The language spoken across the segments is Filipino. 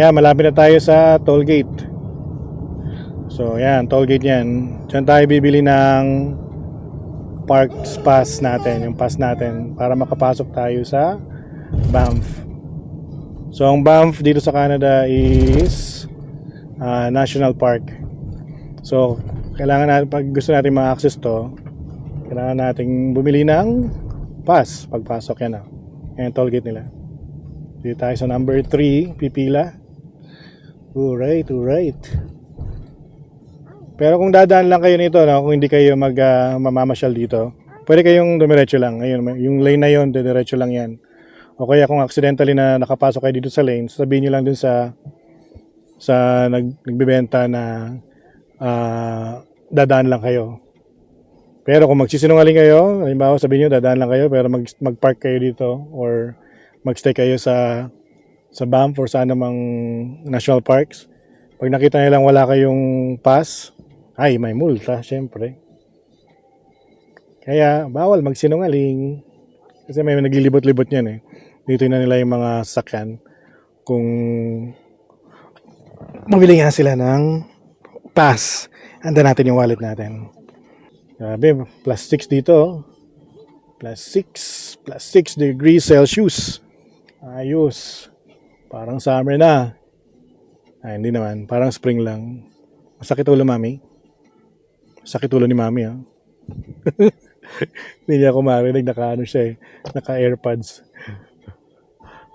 Ayan, malapit na tayo sa toll gate. So, ayan, toll gate yan. Diyan tayo bibili ng park pass natin, yung pass natin para makapasok tayo sa Banff. So, ang Banff dito sa Canada is ah, National Park. So, kailangan natin, pag gusto natin ma-access to, kailangan nating bumili ng pass pagpasok yan. Ah. Yan yung toll gate nila. Dito tayo sa number 3, pipila. Alright, alright. Pero kung dadaan lang kayo nito, no, kung hindi kayo mag ah, mamamasyal dito, pwede kayong dumiretso lang. Ayun, yung lane na yon, diretso lang yan. O kaya kung accidentally na nakapasok kayo dito sa lane, sabihin nyo lang dun sa sa nag, nagbebenta na ah, dadaan lang kayo. Pero kung magsisinungaling kayo, halimbawa sabihin nyo dadaan lang kayo pero mag, mag-park kayo dito or magstay kayo sa sa Banff or sa anumang national parks. Pag nakita nilang wala kayong pass, ay may multa, syempre. Kaya bawal magsinungaling. Kasi may naglilibot-libot niyan eh. Dito na nila yung mga sakyan. Kung mabili nga sila ng pass, andan natin yung wallet natin. Grabe, plus 6 dito. Plus 6, plus 6 degrees Celsius. Ayos. Parang summer na. Ay, hindi naman. Parang spring lang. Masakit ulo, mami. Sakit ulo ni mami, ha? hindi niya ako marinig. Naka, ano siya eh. Naka airpods.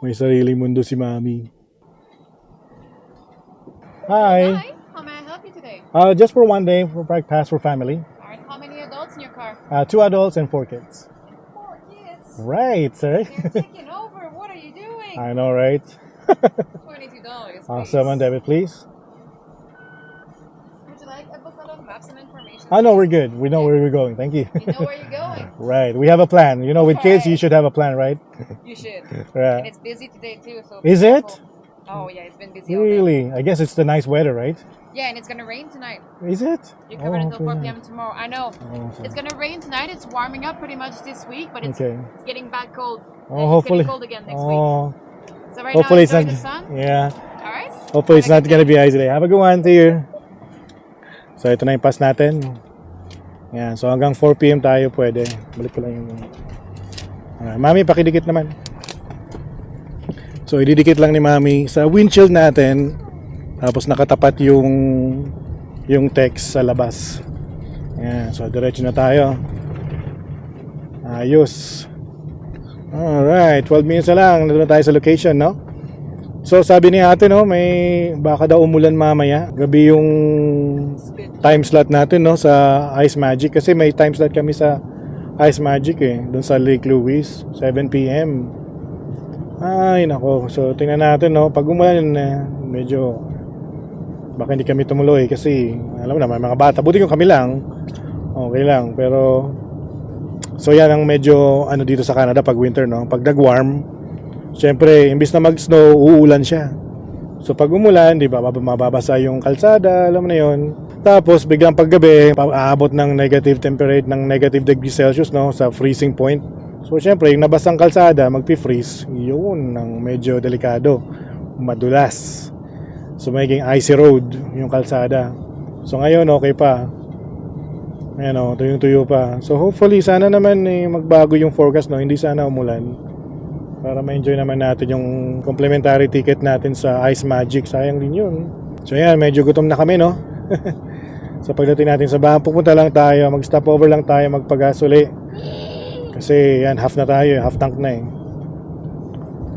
May sariling mundo si mami. Hi. Hi, how may I help you today? Uh, just for one day for pass for family. All right, how many adults in your car? Uh, two adults and four kids. Four kids. Right, sir. You're taking over. What are you doing? I know, right? Twenty-two dollars. Uh, awesome. On debit, please. Would you like a booklet of maps and information? I know we're good. We know where we're going. Thank you. You know where you're going. right. We have a plan. You know, with kids, you should have a plan, right? You should. And Right. it's busy today too. So Is it? careful. Oh yeah, it's been busy. Really? I guess it's the nice weather, right? Yeah, and it's gonna rain tonight. Is it? You're covered Oh, until 4 p.m. tomorrow. I know. Oh, okay. It's gonna rain tonight. It's warming up pretty much this week, but it's, Okay. it's getting back cold. Oh, And hopefully. It's getting cold again next week. Oh. So right hopefully now, it's not. Yeah. All right. Hopefully it's not gonna be ice today. Have a good one. See you. So ito na yung pass natin. Yan. So hanggang 4 p.m. tayo pwede. Balik ko lang yung... Ah, mami, pakidikit naman. So ididikit lang ni Mami sa windshield natin. Tapos nakatapat yung yung text sa labas. Yan. So diretso na tayo. Ayos. Alright, 12 minutes na lang. Nandun na tayo sa location, no? So sabi ni ate no, may baka daw umulan mamaya. Gabi yung time slot natin no sa Ice Magic kasi may time slot kami sa Ice Magic eh, doon sa Lake Louise, 7 PM. Ay nako, so tingnan natin no, pag umulan eh, medyo baka hindi kami tumuloy kasi alam mo na may mga bata. Buti yung kami lang. Okay lang, pero so yan ang medyo ano dito sa Canada pag winter no, pag nag-warm Siyempre, imbis na mag-snow, uulan siya. So pag umulan, di ba, mab- mababasa yung kalsada, alam mo na yun. Tapos biglang paggabi, pa- aabot ng negative temperature, ng negative degree Celsius, no, sa freezing point. So siyempre, yung nabasang kalsada, magpi-freeze, yun ang medyo delikado. Madulas. So magiging icy road yung kalsada. So ngayon, okay pa. Ayan o, tuyong-tuyo pa. So hopefully, sana naman eh, magbago yung forecast, no? Hindi sana umulan para ma-enjoy naman natin yung complimentary ticket natin sa Ice Magic. Sayang din yun. So yan, medyo gutom na kami, no? sa pagdating natin sa bahan, pupunta lang tayo, mag-stop over lang tayo, magpagasuli. Kasi yan, half na tayo, half tank na eh.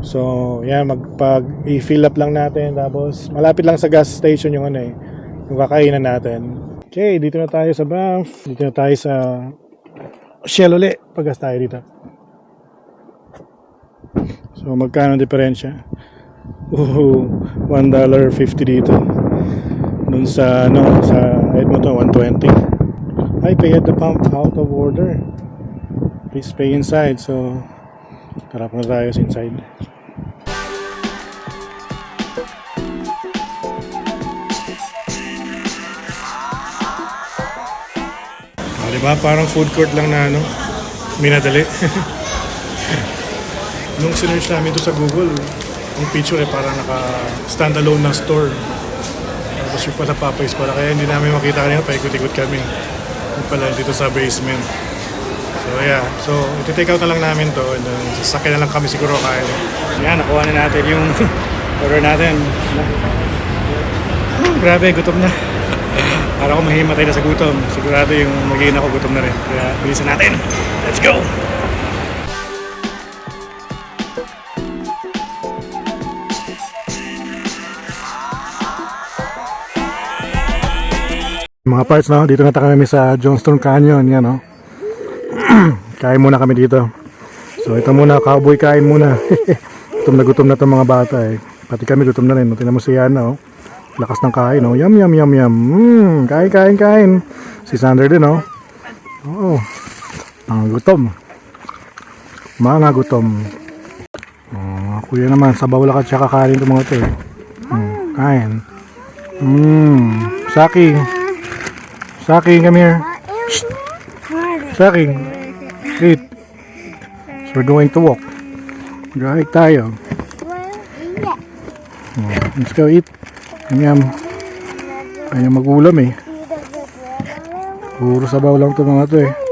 So, yan, magpag i-fill up lang natin tapos malapit lang sa gas station yung ano eh, yung kakainan natin. Okay, dito na tayo sa Banff. Dito na tayo sa Shell uli. Paggas tayo dito. So magkano diferensya? Uh, $1.50 dito. Doon sa ano, sa Edmonton 120. I pay at the pump out of order. Please pay inside. So harap na tayo sa inside. Ah, di ba? Parang food court lang na ano, minadali. Nung sinearch namin ito sa Google, Yung picture eh parang naka standalone na store. Tapos yung pala Popeyes pala. Kaya hindi namin makita kanina. Paikot-ikot kami. Yung pala dito sa basement. So yeah. So iti-take out na lang namin to. And then sasakyan na lang kami siguro kain. Yan, nakuha na natin yung order natin. Oh, grabe, gutom na. Para ako mahimatay na sa gutom. Sigurado yung magiging ako gutom na rin. Kaya bilisan natin. Let's go! Mga parts, no? Dito na kami sa Johnston Canyon. Yan, no? kain muna kami dito. So, ito muna, cowboy kain muna. gutom na gutom na itong mga bata, eh. Pati kami gutom na rin. Tingnan mo si Yana, oh. Lakas ng kain, oh. Yum, yum, yum, yum. Mm, kain, kain, kain. Si Sander din, oh. Oo. Mga gutom. Mga gutom. Oh, kuya naman, sa bawla ka tsaka kain itong mga ito, eh. Mm, kain. Mm, Saki. Saki, come here. Shh. Saki. Eat. So we're going to walk. Mag-hike tayo. Oh, let's go eat. Yum yum. Ayaw magulam eh. Puro sabaw lang to mga to eh.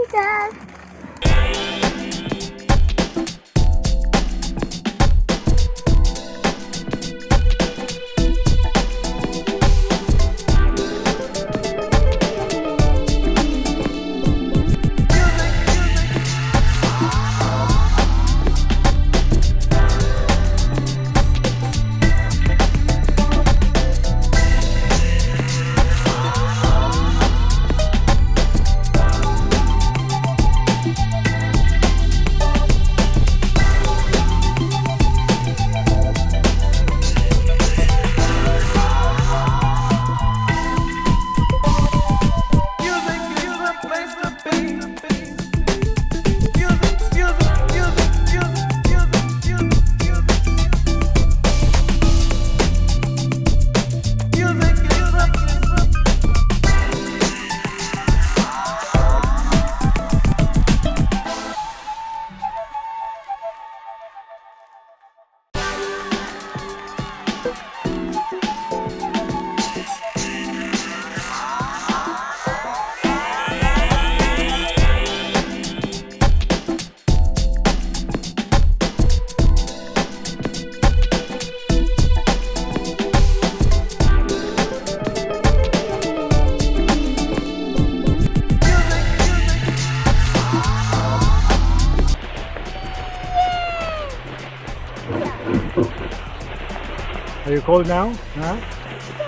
Are you cold now? Huh?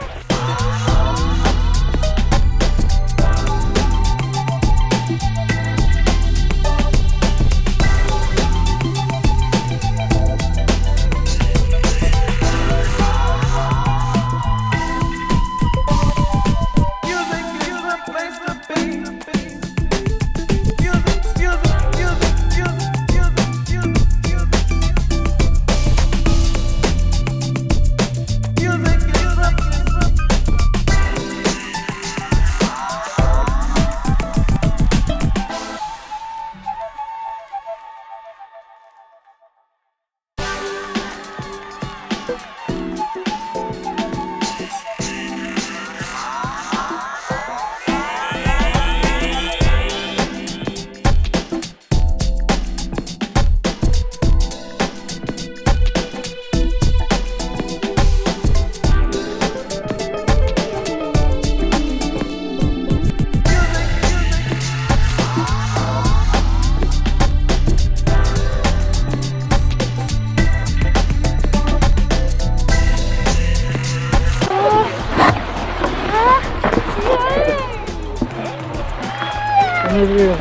Yun?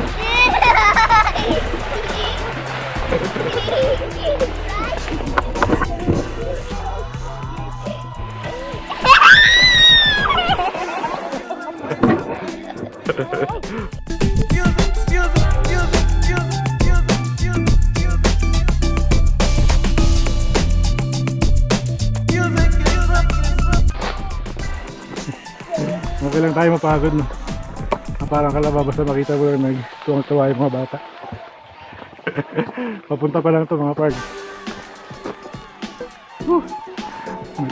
Okay lang tayo mapagod no. Parang kalaba basta makita mo lang nagtuwang-tuwa yung mga bata. Papunta pa lang to mga park. Whew.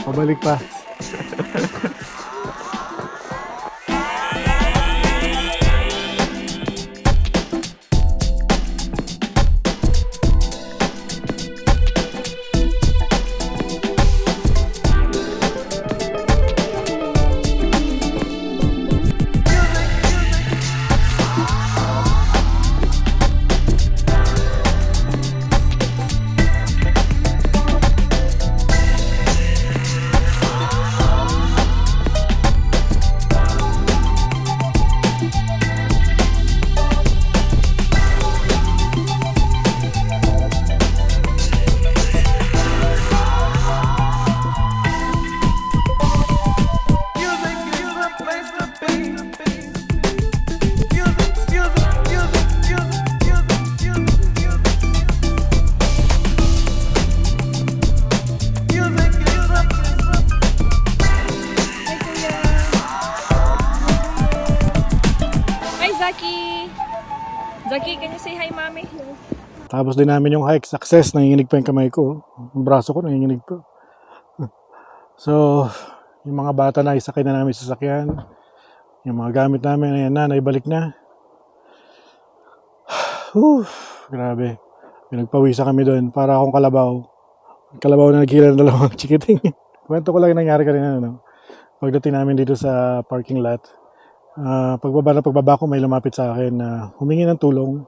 Pabalik pa. Zaki, can you say hi, mommy? Tapos din namin yung hike. Success. Nanginginig pa yung kamay ko. Yung braso ko nanginginig pa. So, yung mga bata na isakay na namin sa sasakyan. Yung mga gamit namin, ayan na, naibalik na. Whew, grabe. Pinagpawisa kami doon para akong kalabaw. Kalabaw na naghila ng dalawang chikiting. Kwento ko lang yung nangyari kanina. No? Pagdating namin dito sa parking lot, ah, pagbaba na pagbaba ko may lumapit sa akin na humingi ng tulong.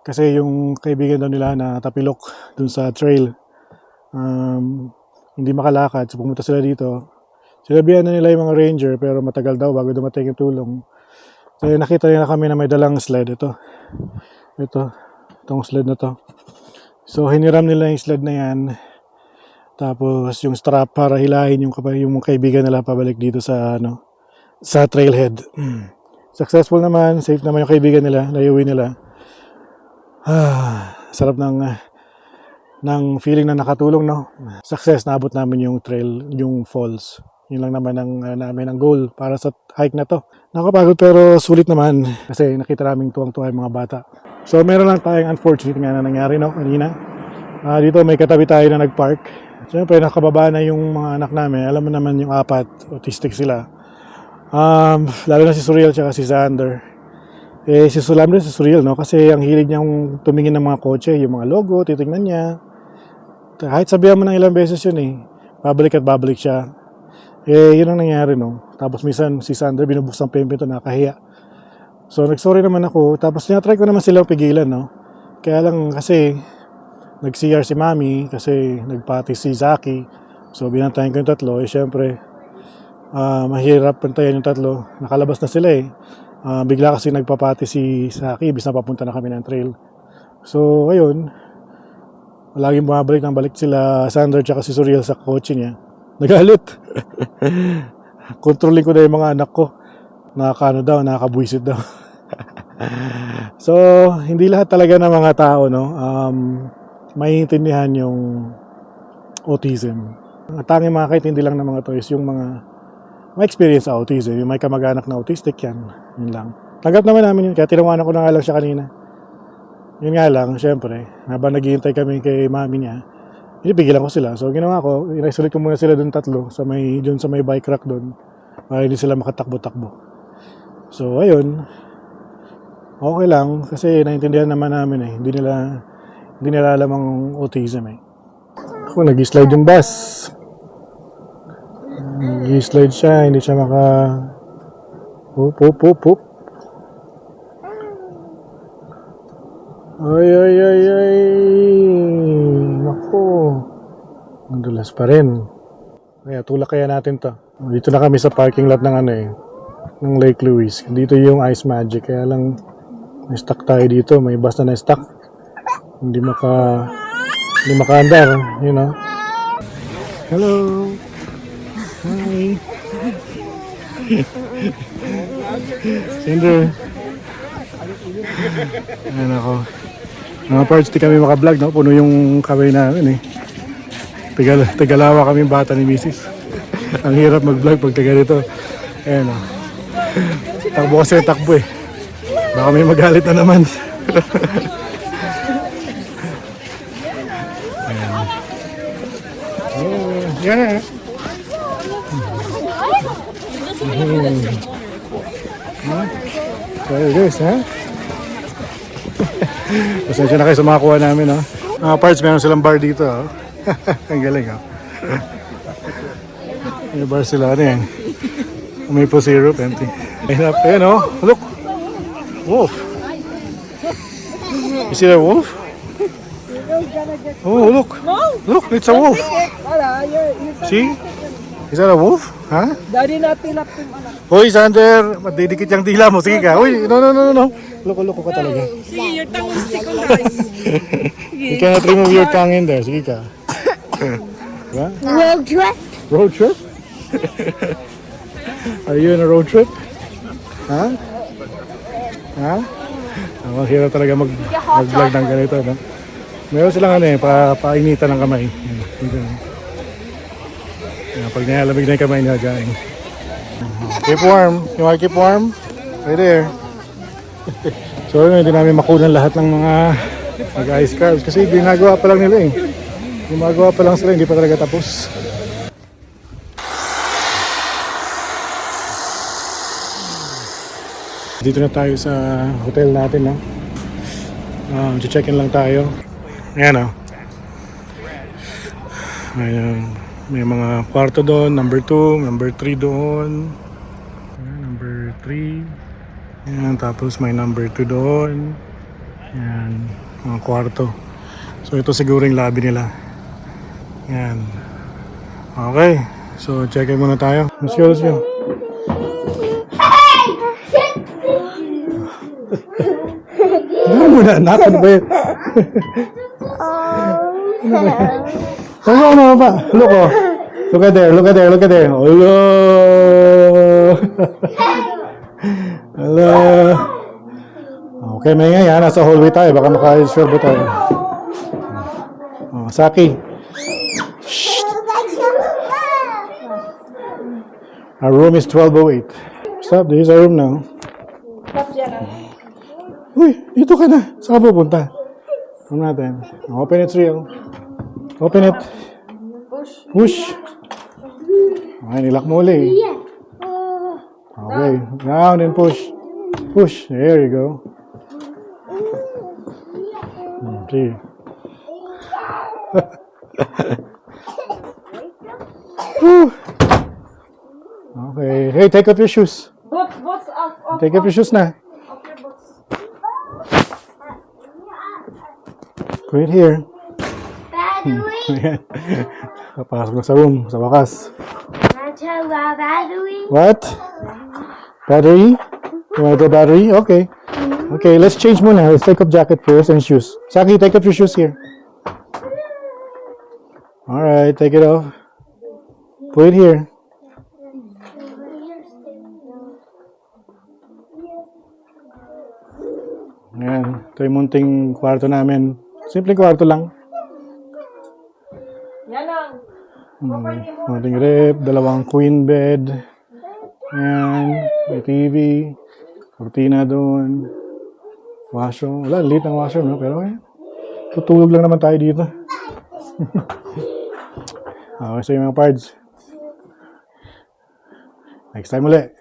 Kasi yung kaibigan daw nila na tapilok dun sa trail um, hindi makalakad so pumunta sila dito. Sinabihan na nila yung mga ranger pero matagal daw bago dumating yung tulong. So nakita nila kami na may dalang sled. Ito. Ito. Itong sled na to. So hiniram nila yung sled na yan. Tapos yung strap para hilahin yung, yung kaibigan nila pabalik dito sa ano sa trailhead successful naman safe naman yung kaibigan nila layuwi nila Ah, sarap ng ng feeling na nakatulong no. Success naabot namin yung trail, yung falls. Yun lang naman ang ah, namin ang goal para sa hike na to. Nakapagod pero sulit naman kasi nakita namin tuwang-tuwa yung mga bata. So meron lang tayong unfortunate nga na nangyari no kanina. Ah, dito may katabi tayo na nagpark. Siyempre nakababa na yung mga anak namin. Alam mo naman yung apat, autistic sila. Um, lalo na si Suriel at si Xander. Eh, si Sulam din, si Surreal, no? Kasi ang hilig niyang tumingin ng mga kotse, yung mga logo, titingnan niya. Kahit sabihan mo ng ilang beses yun eh, babalik at babalik siya. Eh, yun ang nangyari, no? Tapos minsan si Sander binubuksan pa yung pinto, nakahiya. So, nag-sorry naman ako. Tapos tinatry ko naman silang pigilan, no? Kaya lang kasi, nag-CR si Mami, kasi nagpati si Zaki. So, binantayan ko yung tatlo. Eh, syempre, ah, mahirap pantayan yung tatlo. Nakalabas na sila eh. Ah, bigla kasi nagpapati si Saki, ibig na papunta na kami ng trail. So, ayun, laging bumabalik ng balik sila Sander tsaka si Suriel sa kotse niya. Nagalit. Kontrolin ko na yung mga anak ko. Nakakano daw, nakakabwisit daw. so, hindi lahat talaga ng mga tao, no, um, maiintindihan yung autism. Ang tanging makakaintindi lang ng mga to is yung mga may experience sa autism, yung may kamag-anak na autistic yan, yun lang. Tanggap naman namin yun, kaya tinawanan ko na nga lang siya kanina. Yun nga lang, syempre, habang naghihintay kami kay mami niya, pinipigilan ko sila. So, ginawa ko, inaisolate ko muna sila dun tatlo, sa may, dun sa may bike rack dun, para hindi sila makatakbo-takbo. So, ayun, okay lang, kasi naintindihan naman namin eh, hindi nila, hindi nila alam ang autism eh. Ako, nag-slide yung bus. Nag-slide siya, hindi siya maka... Pup, pup, pup, pup. Ay, ay, ay, ay. Naku. Ang dulas pa rin. Kaya tulak kaya natin to. Dito na kami sa parking lot ng ano eh. Ng Lake Louise. Dito yung Ice Magic. Kaya lang na-stuck tayo dito. May bus na na-stuck. Hindi maka... Hindi makaandar. You know. Hello. Hi. Cinder. Ayan ako. Mga parts, di kami makablog, no? Puno yung kamay namin, eh. Tagal, tagalawa kami bata ni Mrs. Ang hirap mag-vlog pag taga dito. Ayan, oh. Takbo kasi takbo, eh. Baka may magalit na naman. Ayan. Oh, yeah. Hmm. Huh? It is, ha? Pasensya na kayo sa mga kuha namin, no? Mga parts, meron silang bar dito, oh. Ang galing, oh. May bar sila, ano yan? Maple syrup, empty. Ayun, ayun, oh. Look! Wolf! You see that wolf? Oh, look! Look, it's a wolf! See? Is that a wolf? Huh? Dari natin lapim anak. Hoy, Sander! Madidikit yung dila mo. Sige ka. Uy, no, no, no, no, no. Loko-loko ka talaga. See, your tongue will stick on the rice. You cannot remove your tongue in there. Sige ka. Diba? Road trip. Road trip? Are you in a road trip? Ha? Ha? Ang hirap talaga mag, mag-vlog ng ganito. No? Meron silang ano eh, pa, painitan ng kamay. Yan, dito. Yan, pag nilalamig na yung kamay nila dyan. Keep warm. You wanna keep warm? Right there. so yun, hindi namin makunan lahat ng mga mag-ice crabs kasi ginagawa pa lang nila eh. Gumagawa pa lang sila, hindi pa talaga tapos. Dito na tayo sa hotel natin, no? Um, check-in lang tayo. Ayan, oh. Ayan, may mga kwarto doon, number 2, number 3 doon. Number 3. Ayan, tapos may number 2 doon. Ayan, mga kwarto. So ito siguro yung lobby nila. Ayan. Okay. So check-in muna tayo. Let's go, let's go. Ano mo na, anak? Ano ba yun? Ano ano ba? Look oh. Look at there, look at there, look at there. Hello. Hello. Okay, may nga yan. Nasa hallway tayo. Baka maka-serve tayo. Oh, Saki. Shh. Our room is 1208. Stop, this is our room now. Uy, dito ka na. Saan ka pupunta? Room natin. Open it, real. Open it. Push. Okay, nilak mo uli. Okay, down and push. Push. There you go. Whew. okay. Hey, take off your shoes. Boots, boots off, off. Take off your shoes na. Wait here. Papasok na sa room, sa wakas. Battery. What? Battery? You want the battery? Okay. Okay, let's change muna. Let's take off jacket first and shoes. Saki, take off your shoes here. Alright, take it off. Put it here. Ayan, ito yung munting kwarto namin. Simpleng kwarto lang. Hmm, Konting rep, dalawang queen bed. Ayan, may TV. Cortina doon. Washroom. Wala, liit ng washroom, no? Pero ayan. Tutulog lang naman tayo dito. okay, so yung mga parts. Next time ulit.